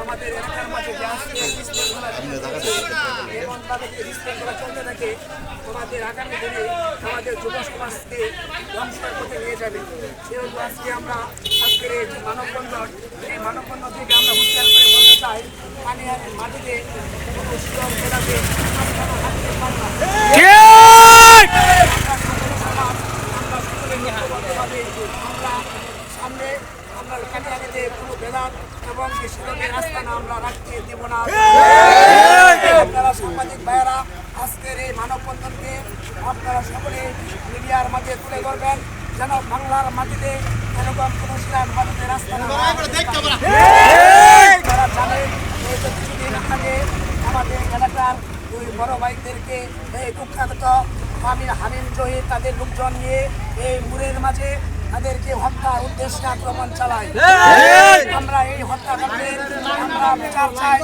আমাদের এলাকার মাঝে চলতে থাকে তোমাদের আগামী দিনে আমাদের যুব সমাজকে ধ্বংসের পথে নিয়ে যাবে সেহেতু আজকে আমরা আজকের এই মানববন্ধন এই মানববন্ধন থেকে আমরা হুঁশিয়ার করে বলতে চাই। পানিহারের মাটিতে কোনো সুযোগ আপনারা হাঁটতে পারবেন না। আমরা সকলে ঐক্যবদ্ধভাবে আমরা সামনে আমরা কানিয়ানিতে কোনো ভেদাত এবং কৃষকের রাস্তা না আমরা রাখতে দেব না। আপনারা সাংবাদিক ভাইয়েরা আজকের এই মানববন্ধনকে আপনারা সকলে মিডিয়ার মাঝে তুলে ধরবেন যেন বাংলার মাটিতে এরকম কোনো বাড়িতে রাস্তা তারা জানে এই যে কিছুদিন আগে আমাদের এলাকার দুই বড় ভাইদেরকে এই কুখ্যাত হামিন হামিম জহির তাদের লোকজন নিয়ে এই মুরের মাঝে তাদেরকে হত্যার উদ্দেশ্যে আক্রমণ চালায়। আমরা এই হত্যাকাণ্ডের আমরা বিচার চাই।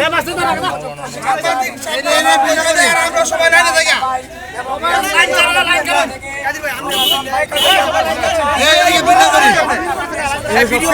আমরা সবাই ভিডিও